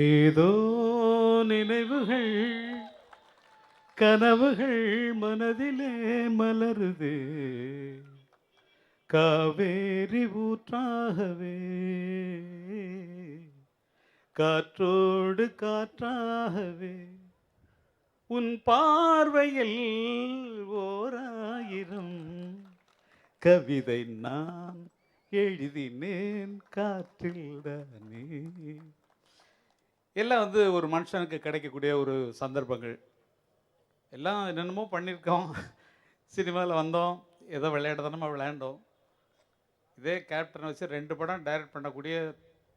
ஏதோ நினைவுகள் கனவுகள் மனதிலே மலருது. காவேரி ஊற்றாகவே காற்றோடு காற்றாகவே உன் பார்வையில் ஓராயிரம் கவிதை நான் எழுதினேன் காற்றில் தானே. எல்லாம் வந்து ஒரு மனுஷனுக்கு கிடைக்கக்கூடிய ஒரு சந்தர்ப்பங்கள். எல்லாம் என்னென்னமோ பண்ணியிருக்கோம். சினிமாவில் வந்தோம். ஏதோ விளையாடுதானமா விளையாண்டோம். இதே கேப்டனை வச்சு ரெண்டு படம் டைரக்ட் பண்ணக்கூடிய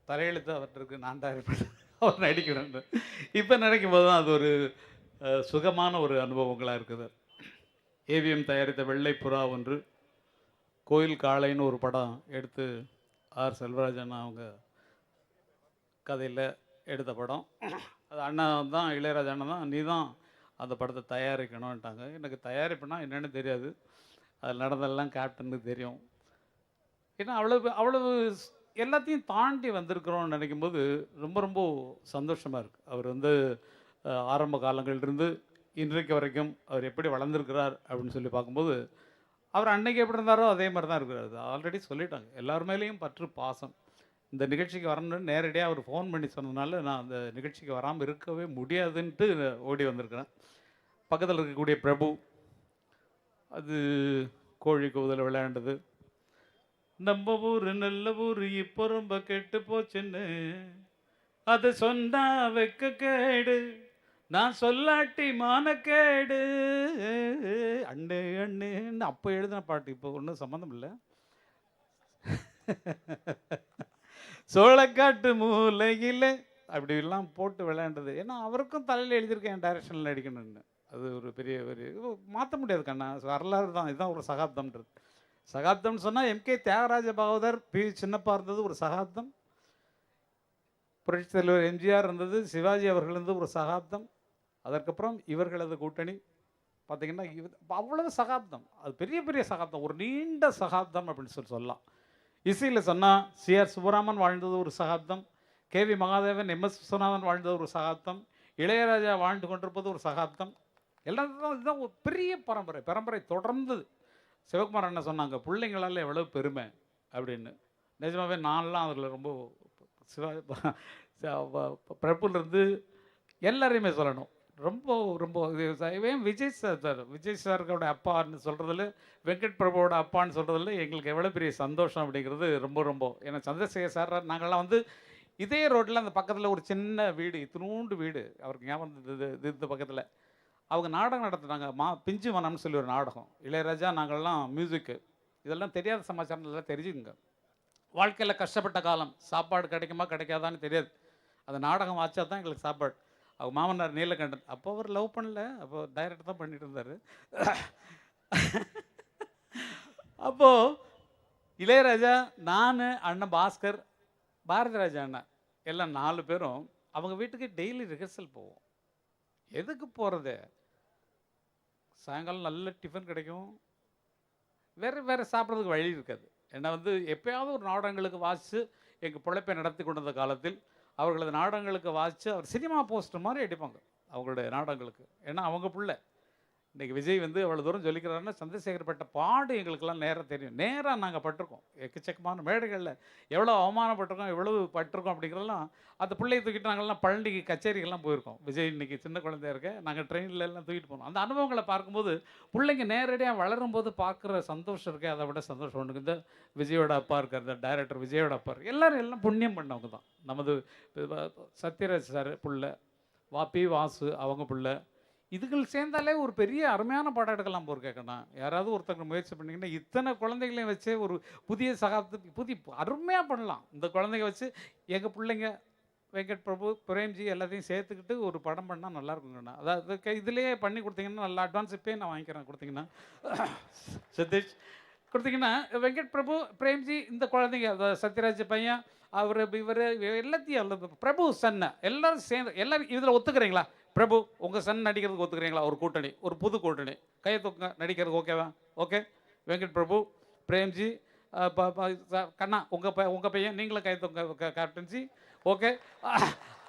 தலையெழுத்து அவர்கிட்ட நான் டைரக்ட் பண்ண அவர் நடிக்கிறேன் இப்போ நினைக்கும் போது தான் அது ஒரு சுகமான ஒரு அனுபவங்களாக இருக்குது. ஏவிஎம் தயாரித்த வெள்ளை புறா ஒன்று கோயில் காளைன்னு ஒரு படம் எடுத்து ஆர் செல்வராஜன் அவங்க கதையில் எடுத்த படம். அது அண்ணன் தான் இளையராஜா அண்ணன் தான் நீ தான் அந்த படத்தை தயாரிக்கணும்ட்டாங்க எனக்கு தயாரிப்புனா என்னென்னு தெரியாது. அது நடந்ததெல்லாம் கேப்டனுக்கு தெரியும். ஏன்னா அவ்வளவு அவ்வளவு எல்லாத்தையும் தாண்டி வந்திருக்கிறோம்னு நினைக்கும்போது ரொம்ப ரொம்ப சந்தோஷமாக இருக்குது அவர் வந்து ஆரம்ப காலங்களிலிருந்து இன்றைக்கு வரைக்கும் அவர் எப்படி வளர்ந்துருக்கிறார் அப்படின்னு சொல்லி பார்க்கும்போது அவர் அன்னைக்கு எப்படி இருந்தாரோ அதே மாதிரி தான் இருக்கிறார் ஆல்ரெடி சொல்லிட்டாங்க. எல்லார் மேலேயும் பற்று பாசம். இந்த நிகழ்ச்சிக்கு வரணும்னு நேரடியாக அவர் ஃபோன் பண்ணி சொன்னதுனால நான் அந்த நிகழ்ச்சிக்கு வராமல் இருக்கவே முடியாதுன்ட்டு ஓடி வந்திருக்கிறேன். பக்கத்தில் இருக்கக்கூடிய பிரபு அது கோழி கூதல் விளையாண்டது. நம்ம ஊர் நல்ல ஊர் இப்போ ரொம்ப கெட்டு போச்சுன்னு. அது சொன்னா வெக்க கேடு. நான் சொல்லாட்டி மானக்கேடு. அண்ணே அண்ணேன்னு அப்போ எழுதின பாட்டு இப்போ ஒன்றும் சம்மந்தம் இல்லை. சோளக்காட்டு மூலையில் அப்படி எல்லாம் போட்டு விளையாண்டது. ஏன்னா அவருக்கும் தலையில் எழுதியிருக்கேன் டைரக்ஷனில் நடிக்கணும்னு. அது ஒரு பெரிய ஒரு மாற்ற முடியாது கண்ணா. வரலாறு தான். இதுதான் ஒரு சகாப்தம்ன்றது. சகாப்தம்னு சொன்னால் எம்கே தியாகராஜ பகவதர் பி சின்னப்பா இருந்தது ஒரு சகாப்தம். புரட்சித் தலைவர் எம்ஜிஆர் இருந்தது சிவாஜி அவர்கள் இருந்தது ஒரு சகாப்தம். அதற்கப்புறம் இவர்களது கூட்டணி. பார்த்தீங்கன்னா இது அவ்வளவு சகாப்தம். அது பெரிய பெரிய சகாப்தம். ஒரு நீண்ட சகாப்தம் அப்படின்னு சொல்லி சொல்லலாம். இசையில் சொன்னால் சிஆர் சுப்பராமன் வாழ்ந்தது ஒரு சகாப்தம். KV Mahadevan M S Viswanathan வாழ்ந்தது ஒரு சகாப்தம். இளையராஜா வாழ்ந்து கொண்டிருப்பது ஒரு சகாப்தம். எல்லாம் இதுதான் ஒரு பெரிய பரம்பரை. பரம்பரை தொடர்ந்தது சிவகுமார் அண்ணன் சொன்னாங்க பிள்ளைங்களால் எவ்வளோ பெருமை? அப்படின்னு. நிஜமாகவே நான்லாம் அதில் ரொம்ப சிவா பிரபுலேருந்து எல்லாரையுமே சொல்லணும். ரொம்ப ரொம்ப இவன் விஜய் சார் சார் விஜய் சார்களோட அப்பான்னு சொல்கிறதுல வெங்கட் பிரபுவோட அப்பான்னு சொல்கிறதுல எங்களுக்கு எவ்வளோ பெரிய சந்தோஷம் அப்படிங்கிறது ரொம்ப ரொம்ப. ஏன்னா சந்திரசேகர் சார் நாங்கள்லாம் வந்து இதே ரோட்டில் அந்த பக்கத்தில் ஒரு சின்ன வீடு இத்தினூண்டு வீடு அவருக்கு ஞாபகம் இது இந்த பக்கத்தில். அவங்க நாடகம் நடத்துனாங்க மா பிஞ்சு மனம்னு சொல்லி ஒரு நாடகம். இளையராஜா நாங்கள்லாம் மியூசிக்கு இதெல்லாம் தெரியாத சமாச்சாரம் நல்லா தெரிஞ்சுக்குங்க. வாழ்க்கையில் கஷ்டப்பட்ட காலம் சாப்பாடு கிடைக்குமா கிடைக்காதான்னு தெரியாது. அந்த நாடகம் வாச்சா தான் எங்களுக்கு சாப்பாடு. அவங்க மாமனார் நீலகண்டன் அப்போ அவர் லவ் பண்ணல. அப்போ டைரக்டர் தான் பண்ணிட்டு இருந்தார். அப்போது இளையராஜா நான் அண்ணன் பாஸ்கர் பாரதிராஜா அண்ணன் எல்லாம் நாலு பேரும் அவங்க வீட்டுக்கு டெய்லி ரிஹர்சல் போவோம். எதுக்கு போகிறது சாயங்காலம் நல்ல டிஃபன் கிடைக்கும். வேறு வேறு சாப்பிட்றதுக்கு வழி இருக்காது. ஏன்னா வந்து எப்பயாவது ஒரு நாடகங்களுக்கு வாசித்து எங்கள் பிழைப்பை நடத்தி கொண்டிருந்த காலத்தில் அவர்களது நாடகங்களுக்கு வாசித்து அவர் சினிமா போஸ்டர் மாதிரி அடிப்பாங்க அவங்களுடைய நாடகங்களுக்கு. ஏன்னா அவங்க பிள்ளை. இன்றைக்கி விஜய் வந்து அவ்வளோ தூரம் சொல்லிக்கிறாருன்னா சந்திரசேகர் பட்ட பாடு எங்களுக்கெல்லாம் நேராக தெரியும். நேராக நாங்கள் பட்டிருக்கோம். எக்கச்சக்கமான மேடைகளில் எவ்வளோ அவமானப்பட்டிருக்கோம் எவ்வளவு பட்டிருக்கோம் அப்படிங்கிறலாம் அந்த பிள்ளையை தூக்கிட்டு நாங்கள்லாம் பழனிக்கு கச்சேரிக்கெல்லாம் போயிருக்கோம். விஜய் இன்னைக்கு சின்ன குழந்தையா இருக்க நாங்கள் ட்ரெயினில் எல்லாம் தூக்கிட்டு போனோம். அந்த அனுபவங்களை பார்க்கும்போது பிள்ளைங்க நேரடியாக வளரும்போது பார்க்குற சந்தோஷம் இருக்கே அதை விட சந்தோஷம் ஒன்று இந்த விஜயோட அப்பா இருக்கார் இந்த டைரக்டர் விஜயோட அப்பா எல்லாரும் எல்லாம் புண்ணியம் பண்ணவங்க தான். நமது சத்யராஜ் சார் பிள்ளை வா பி வாசு அவங்க பிள்ளை இதுகள் சேர்ந்தாலே ஒரு பெரிய அருமையான படம் எடுக்கலாம் போர் கேட்கணும் யாராவது ஒருத்தங்க முயற்சி பண்ணிங்கன்னா இத்தனை குழந்தைகளையும் வச்சு ஒரு புதிய சகாப்தத்துக்கு புதிய அருமையாக பண்ணலாம். இந்த குழந்தைங்க வச்சு எங்கள் பிள்ளைங்க வெங்கட் பிரபு பிரேம்ஜி எல்லாத்தையும் சேர்த்துக்கிட்டு ஒரு படம் பண்ணால் நல்லா இருக்குங்கண்ணா அதாவது இதுலேயே பண்ணி கொடுத்தீங்கன்னா நல்லா அட்வான்ஸ் இப்போயே நான் வாங்கிக்கிறேன் கொடுத்தீங்கன்னா. சதீஷ் கொடுத்தீங்கன்னா வெங்கட் பிரபு பிரேம்ஜி இந்த குழந்தைங்க சத்யராஜ் பையன் அவர் இவர் எல்லாத்தையும் பிரபு சன்ன எல்லாரும் சேர்ந்து எல்லாரும் இதில் ஒத்துக்கிறீங்களா? பிரபு உங்கள் சன் நடிக்கிறதுக்கு ஒத்துக்கிறீங்களா? ஒரு கூட்டணி ஒரு புது கூட்டணி. கையை தூக்குங்க நடிக்கிறதுக்கு ஓகேவா ஓகே வெங்கட் பிரபு பிரேம்ஜி ப- ப- கண்ணா உங்கள் ப உங்கள் பையன் நீங்களும் கை தூங்க கேப்டன்ஜி ஓகே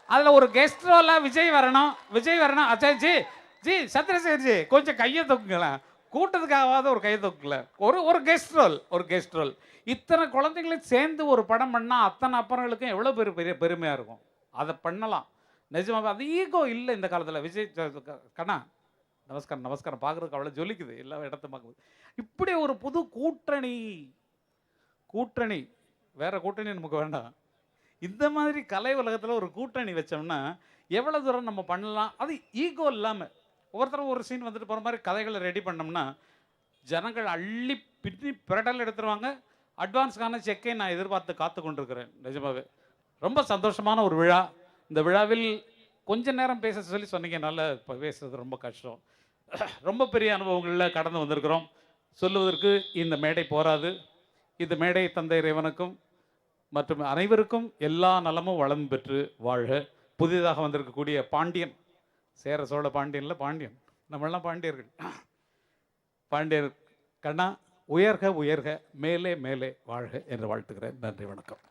அதில் ஒரு கெஸ்ட் ரோலாக விஜய் வரணும். விஜய் வரணும். அச்சா ஜி ஜி சந்திரசேகர் ஜி கொஞ்சம் கையை தூக்குங்களேன். கூட்டத்துக்காகவாத ஒரு கையை தூக்கல ஒரு ஒரு கெஸ்ட் ரோல் ஒரு கெஸ்ட் ரோல் இத்தனை குழந்தைங்களும் சேர்ந்து ஒரு படம் பண்ணால் அத்தனை அப்பறங்களுக்கும் எவ்வளோ பெரிய பெரிய பெருமையாக இருக்கும்? அதை பண்ணலாம். நிஜமாக அது ஈகோ இல்லை இந்த காலத்தில். விஜய் க- கண்ணா நமஸ்காரம் நமஸ்காரம். பார்க்குறதுக்கு அவ்வளோ ஜொலிக்குது. எல்லா இடத்த பார்க்குது இப்படி ஒரு புது கூட்டணி கூட்டணி வேற கூட்டணி நமக்கு வேண்டாம். இந்த மாதிரி கலை உலகத்தில் ஒரு கூட்டணி வச்சோம்னா எவ்வளோ தூரம் நம்ம பண்ணலாம்? அது ஈகோ இல்லாமல் ஒவ்வொருத்தரும் ஒரு சீன் வந்துட்டு போகிற மாதிரி கதைகளை ரெடி பண்ணோம்னா ஜனங்கள் அள்ளி பின்னி பிரடல் எடுத்துருவாங்க. அட்வான்ஸ்க்கான செக்கை நான் எதிர்பார்த்து காத்து கொண்டிருக்கிறேன் நிஜமாவே. ரொம்ப சந்தோஷமான ஒரு விழா. இந்த விழாவில் கொஞ்ச நேரம் பேச சொல்லி சொன்னீங்கனால இப்போ பேசுறது ரொம்ப கஷ்டம். ரொம்ப பெரிய அனுபவங்களில் கடந்து வந்திருக்கிறோம். சொல்லுவதற்கு இந்த மேடை போராது. இந்த மேடை தந்தை இறைவனுக்கும் மற்றும் அனைவருக்கும் எல்லா நலமும் வளம் பெற்று வாழ்க. புதிதாக வந்திருக்கக்கூடிய பாண்டியன் சேர சோழ பாண்டியனில் பாண்டியன். நம்மளாம் பாண்டியர்கள். பாண்டியர் கண்ணா உயர்க உயர்க மேலே மேலே வாழ்க என்று வாழ்த்துக்கிறேன் நன்றி வணக்கம்.